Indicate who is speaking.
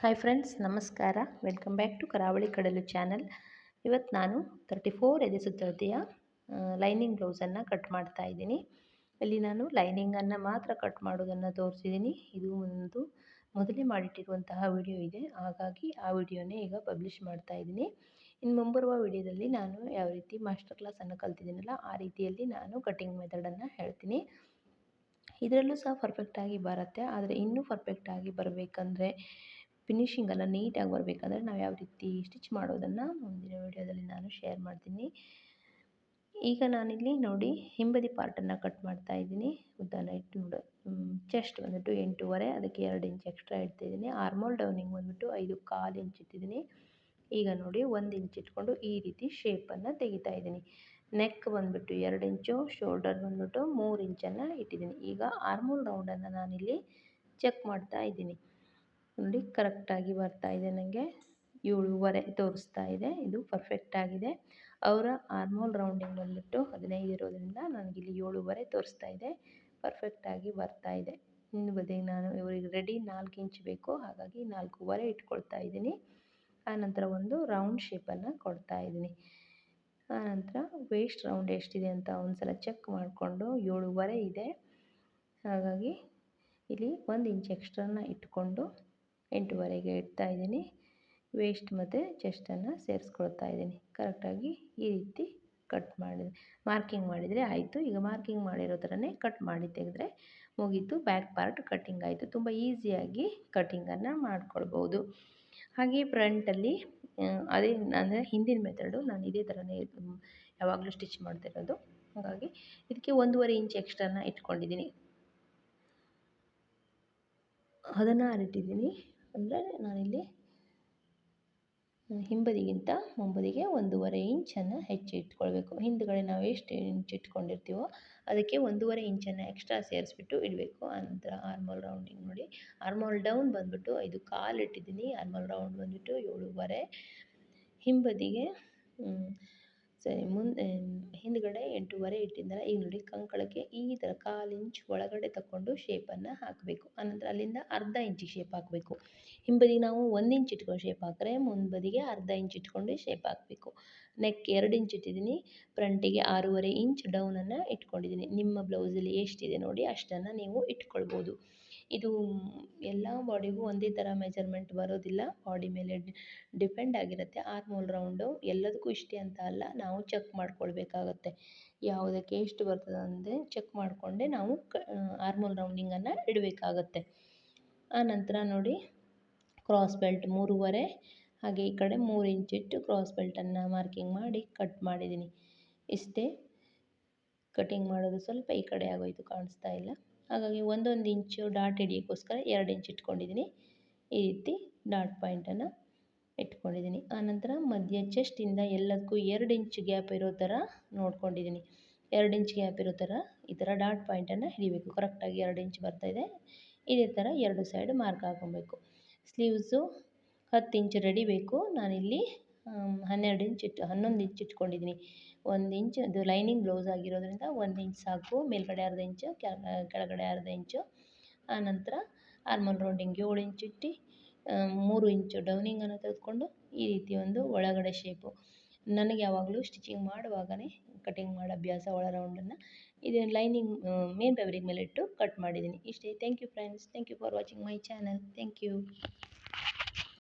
Speaker 1: Hi friends ನಮಸ್ಕಾರ. Welcome back to Karavali Kadalu channel ಇವತ್ತು ನಾನು ತರ್ಟಿ ಫೋರ್ ಎದೆ ಸುತ್ತಳತೆಯ ಲೈನಿಂಗ್ ಬ್ಲೌಸನ್ನು ಕಟ್ ಮಾಡ್ತಾ ಇದ್ದೀನಿ. ಅಲ್ಲಿ ನಾನು ಲೈನಿಂಗನ್ನು ಮಾತ್ರ ಕಟ್ ಮಾಡೋದನ್ನು ತೋರಿಸಿದ್ದೀನಿ. ಇದು ಒಂದು ಮೊದಲೇ ಮಾಡಿಟ್ಟಿರುವಂತಹ ವಿಡಿಯೋ ಇದೆ. ಹಾಗಾಗಿ ಆ ವಿಡಿಯೋನೇ ಈಗ ಪಬ್ಲಿಷ್ ಮಾಡ್ತಾ ಇದ್ದೀನಿ. ಇನ್ನು ಮುಂಬರುವ ವಿಡಿಯೋದಲ್ಲಿ ನಾನು ಯಾವ ರೀತಿ ಮಾಸ್ಟರ್ ಕ್ಲಾಸನ್ನು ಕಲ್ತಿದ್ದೀನಲ್ಲ, ಆ ರೀತಿಯಲ್ಲಿ ನಾನು ಕಟಿಂಗ್ ಮೆಥಡನ್ನು ಹೇಳ್ತೀನಿ. ಇದರಲ್ಲೂ ಸಹ ಪರ್ಫೆಕ್ಟಾಗಿ ಬರುತ್ತೆ. ಆದರೆ ಇನ್ನೂ ಪರ್ಫೆಕ್ಟಾಗಿ ಬರಬೇಕಂದ್ರೆ ಫಿನಿಶಿಂಗ್ ನೀಟಾಗಿ ಬರಬೇಕಂದ್ರೆ ನಾವು ಯಾವ ರೀತಿ ಸ್ಟಿಚ್ ಮಾಡೋದನ್ನು ಮುಂದಿನ ವೀಡಿಯೋದಲ್ಲಿ ನಾನು ಶೇರ್ ಮಾಡ್ತೀನಿ. ಈಗ ನಾನಿಲ್ಲಿ ನೋಡಿ ಹಿಂಬದಿ ಪಾರ್ಟನ್ನು ಕಟ್ ಮಾಡ್ತಾ ಇದ್ದೀನಿ. ಉದ್ದನ ಇಟ್ಟು ನೋಡು. ಚೆಸ್ಟ್ ಬಂದ್ಬಿಟ್ಟು ಎಂಟೂವರೆ, ಅದಕ್ಕೆ ಎರಡು ಇಂಚ್ ಎಕ್ಸ್ಟ್ರಾ ಇಡ್ತಿದ್ದೀನಿ. ಆರ್ಮೋಲ್ ಡೌನಿಂಗ್ ಬಂದ್ಬಿಟ್ಟು ಐದು ಕಾಲು ಇಂಚ್ ಇಟ್ಟಿದ್ದೀನಿ. ಈಗ ನೋಡಿ ಒಂದು ಇಂಚ್ ಇಟ್ಕೊಂಡು ಈ ರೀತಿ ಶೇಪನ್ನು ತೆಗಿತಾ ಇದ್ದೀನಿ. ನೆಕ್ ಬಂದ್ಬಿಟ್ಟು ಎರಡು ಇಂಚು ಶೋಲ್ಡರ್ ಬಂದ್ಬಿಟ್ಟು ಮೂರು ಇಂಚನ್ನು ಇಟ್ಟಿದ್ದೀನಿ. ಈಗ ಆರ್ಮೋಲ್ ರೌಂಡನ್ನು ನಾನಿಲ್ಲಿ ಚೆಕ್ ಮಾಡ್ತಾ ಇದ್ದೀನಿ. ನೋಡಿ ಕರೆಕ್ಟಾಗಿ ಇದೆ ನನಗೆ ಏಳುವರೆ ತೋರಿಸ್ತಾ ಇದೆ. ಇದು ಪರ್ಫೆಕ್ಟಾಗಿದೆ ಅವರ ಆರ್ಮೋಲ್ ರೌಂಡಿಂಗ್ ಬಂದುಬಿಟ್ಟು ಹದಿನೈದು ಇರೋದ್ರಿಂದ ನನಗಿಲ್ಲಿ ಏಳುವರೆ ತೋರಿಸ್ತಾ ಇದೆ. ಪರ್ಫೆಕ್ಟಾಗಿ ಬರ್ತಾ ಇದೆ. ಇನ್ನು ಬದಿಗೆ ನಾನು ಇವರಿಗೆ ರೆಡಿ ನಾಲ್ಕು ಇಂಚ್ ಬೇಕು. ಹಾಗಾಗಿ ನಾಲ್ಕೂವರೆ ಇಟ್ಕೊಳ್ತಾ ಇದ್ದೀನಿ. ಆನಂತರ ಒಂದು ರೌಂಡ್ ಶೇಪನ್ನು ಕೊಡ್ತಾ ಇದ್ದೀನಿ. ಆನಂತರ ವೇಸ್ಟ್ ರೌಂಡ್ ಎಷ್ಟಿದೆ ಅಂತ ಒಂದು ಸಲ ಚೆಕ್ ಮಾಡಿಕೊಂಡು ಏಳುವರೆ ಇದೆ. ಹಾಗಾಗಿ ಇಲ್ಲಿ ಒಂದು ಇಂಚ್ ಎಕ್ಸ್ಟ್ರಾನ ಇಟ್ಕೊಂಡು ಎಂಟುವರೆಗೆ ಇಡ್ತಾ ಇದ್ದೀನಿ. ವೇಸ್ಟ್ ಮತ್ತು ಚೆಸ್ಟನ್ನು ಸೇರಿಸ್ಕೊಳ್ತಾ ಇದ್ದೀನಿ. ಕರೆಕ್ಟಾಗಿ ಈ ರೀತಿ ಕಟ್ ಮಾಡಿದೆ ಮಾರ್ಕಿಂಗ್ ಮಾಡಿದರೆ ಆಯಿತು. ಈಗ ಮಾರ್ಕಿಂಗ್ ಮಾಡಿರೋ ಥರನೇ ಕಟ್ ಮಾಡಿ ತೆಗೆದ್ರೆ ಮುಗೀತು. ಬ್ಯಾಕ್ ಪಾರ್ಟ್ ಕಟ್ಟಿಂಗ್ ಆಯಿತು. ತುಂಬ ಈಸಿಯಾಗಿ ಕಟ್ಟಿಂಗನ್ನು ಮಾಡ್ಕೊಳ್ಬೋದು. ಹಾಗೆ ಫ್ರಂಟಲ್ಲಿ ಅದೇ ಅಂದರೆ ಹಿಂದಿನ ಮೆಥಡು ನಾನು ಇದೇ ಥರನೇ ಯಾವಾಗಲೂ ಸ್ಟಿಚ್ ಮಾಡ್ತಿರೋದು. ಹಾಗಾಗಿ ಇದಕ್ಕೆ ಒಂದೂವರೆ ಇಂಚ್ ಎಕ್ಸ್ಟ್ರಾನ ಇಟ್ಕೊಂಡಿದ್ದೀನಿ. ಅದನ್ನು ಇಟ್ಟಿದ್ದೀನಿ ಅಂದರೆ ನಾನಿಲ್ಲಿ, ಹಿಂಬದಿಗಿಂತ ಮುಂಬದಿಗೆ ಒಂದೂವರೆ ಇಂಚನ್ನು ಹೆಚ್ಚು ಇಟ್ಕೊಳ್ಬೇಕು. ಹಿಂದುಗಡೆ ನಾವು ಎಷ್ಟು ಇಂಚ್ ಇಟ್ಕೊಂಡಿರ್ತೀವೋ ಅದಕ್ಕೆ ಒಂದೂವರೆ ಇಂಚನ್ನು ಎಕ್ಸ್ಟ್ರಾ ಸೇರಿಸ್ಬಿಟ್ಟು ಇಡಬೇಕು. ಆನಂತರ ಆರ್ಮೋಲ್ ರೌಂಡಿಂಗ್ ನೋಡಿ. ಆರ್ಮೋಲ್ ಡೌನ್ ಬಂದುಬಿಟ್ಟು ಐದು ಕಾಲು ಇಟ್ಟಿದ್ದೀನಿ. ಆರ್ಮೋಲ್ ರೌಂಡ್ ಬಂದುಬಿಟ್ಟು ಏಳೂವರೆ. ಹಿಂಬದಿಗೆ ಮುಂದೆ ಹಿಂದುಗಡೆ ಎಂಟೂವರೆ ಇಟ್ಟಿದ್ದಾರೆ ಈಗ ನೋಡಿ ಕಂಕಳಕ್ಕೆ ಈ ಥರ ಕಾಲು ಇಂಚ್ ಒಳಗಡೆ ತಗೊಂಡು ಶೇಪನ್ನು ಹಾಕಬೇಕು. ಆನಂತರ ಅಲ್ಲಿಂದ ಅರ್ಧ ಇಂಚಿಗೆ ಶೇಪ್ ಹಾಕಬೇಕು. ಹಿಂಬದಿಗೆ ನಾವು ಒಂದು ಇಂಚ್ ಇಟ್ಕೊಂಡು ಶೇಪ್ ಹಾಕಿದ್ರೆ ಮುಂಬದಿಗೆ ಅರ್ಧ ಇಂಚ್ ಇಟ್ಕೊಂಡು ಶೇಪ್ ಹಾಕಬೇಕು. ನೆಕ್ ಎರಡು ಇಂಚ್ ಇಟ್ಟಿದ್ದೀನಿ ಫ್ರಂಟಿಗೆ ಆರೂವರೆ ಇಂಚ್ ಡೌನನ್ನು ಇಟ್ಕೊಂಡಿದ್ದೀನಿ. ನಿಮ್ಮ ಬ್ಲೌಸಲ್ಲಿ ಎಷ್ಟಿದೆ ನೋಡಿ ಅಷ್ಟನ್ನು ನೀವು ಇಟ್ಕೊಳ್ಬೋದು. ಇದು ಎಲ್ಲ ಬಾಡಿಗೂ ಒಂದೇ ಥರ ಮೆಜರ್ಮೆಂಟ್ ಬರೋದಿಲ್ಲ. ಬಾಡಿ ಮೇಲೆ ಡಿಪೆಂಡ್ ಆಗಿರುತ್ತೆ. ಆರ್ಮೋಲ್ ರೌಂಡು ಎಲ್ಲದಕ್ಕೂ ಇಷ್ಟೇ ಅಂತ ಅಲ್ಲ, ನಾವು ಚೆಕ್ ಮಾಡ್ಕೊಳ್ಬೇಕಾಗತ್ತೆ. ಯಾವುದಕ್ಕೆ ಎಷ್ಟು ಬರ್ತದೆ ಅಂದರೆ ಚೆಕ್ ಮಾಡಿಕೊಂಡೆ ನಾವು ಕ ಆರ್ಮೋಲ್ ರೌಂಡಿಂಗನ್ನು ಇಡಬೇಕಾಗತ್ತೆ. ನಂತರ ನೋಡಿ ಕ್ರಾಸ್ ಬೆಲ್ಟ್ ಮೂರುವರೆ, ಹಾಗೆ ಈ ಕಡೆ ಮೂರು ಇಂಚ್ ಇಟ್ಟು ಕ್ರಾಸ್ ಬೆಲ್ಟನ್ನು ಮಾರ್ಕಿಂಗ್ ಮಾಡಿ ಕಟ್ ಮಾಡಿದ್ದೀನಿ. ಇಷ್ಟೇ. ಕಟಿಂಗ್ ಮಾಡೋದು ಸ್ವಲ್ಪ ಈ ಕಡೆ ಆಗೋಯಿತು ಕಾಣಿಸ್ತಾ ಇಲ್ಲ. ಹಾಗಾಗಿ ಒಂದೊಂದು ಇಂಚು ಡಾಟ್ ಹಿಡಿಯೋಕ್ಕೋಸ್ಕರ ಎರಡು ಇಂಚು ಇಟ್ಕೊಂಡಿದ್ದೀನಿ. ಈ ರೀತಿ ಡಾಟ್ ಪಾಯಿಂಟನ್ನು ಇಟ್ಕೊಂಡಿದ್ದೀನಿ. ಆನಂತರ ಮಧ್ಯ ಚೆಸ್ಟಿಂದ ಎಲ್ಲದಕ್ಕೂ ಎರಡು ಇಂಚು ಗ್ಯಾಪ್ ಇರೋ ಥರ ನೋಡ್ಕೊಂಡಿದ್ದೀನಿ. ಎರಡು ಇಂಚ್ ಗ್ಯಾಪ್ ಇರೋ ಥರ ಈ ಥರ ಡಾಟ್ ಪಾಯಿಂಟನ್ನು ಹಿಡಿಬೇಕು. ಕರೆಕ್ಟಾಗಿ ಎರಡು ಇಂಚ್ ಬರ್ತಾಯಿದೆ ಇದೇ. ಥರ ಎರಡು ಸೈಡ್ ಮಾರ್ಕ್ ಹಾಕೊಬೇಕು ಸ್ಲೀವ್ಸು ಹತ್ತು ಇಂಚು ರೆಡಿ ಬೇಕು. ನಾನಿಲ್ಲಿ ಹನ್ನೆರಡು ಇಂಚ್ ಇಟ್ಟು, ಹನ್ನೊಂದು ಇಂಚ್ ಇಟ್ಕೊಂಡಿದ್ದೀನಿ. ಒಂದು ಇಂಚ್, ಅದು ಲೈನಿಂಗ್ ಬ್ಲೌಸ್ ಆಗಿರೋದರಿಂದ ಒಂದು ಇಂಚ್ ಸಾಕು, ಮೇಲುಗಡೆ ಅರ್ಧ ಇಂಚು ಕೆಳಗಡೆ ಅರ್ಧ ಇಂಚು. ಆನಂತರ ಆರ್ಮಲ್ ರೌಂಡಿಂಗ್ ಏಳು ಇಂಚ್ ಇಟ್ಟು ಮೂರು ಇಂಚು ಡೌನಿಂಗನ್ನು ತೆಗೆದುಕೊಂಡು ಈ ರೀತಿ ಒಂದು ಒಳಗಡೆ ಶೇಪು ನನಗೆ ಯಾವಾಗಲೂ ಸ್ಟಿಚಿಂಗ್ ಮಾಡುವಾಗಲೇ ಕಟಿಂಗ್ ಮಾಡೋ ಅಭ್ಯಾಸ ಒಳ ರೌಂಡನ್ನು ಇದು ಲೈನಿಂಗ್ ಮೇನ್ ಫ್ಯಾಬ್ರಿಕ್ ಮೇಲೆ ಇಟ್ಟು ಕಟ್ ಮಾಡಿದ್ದೀನಿ. ಇಷ್ಟೇ. Thank you friends thank you for watching my channel thank you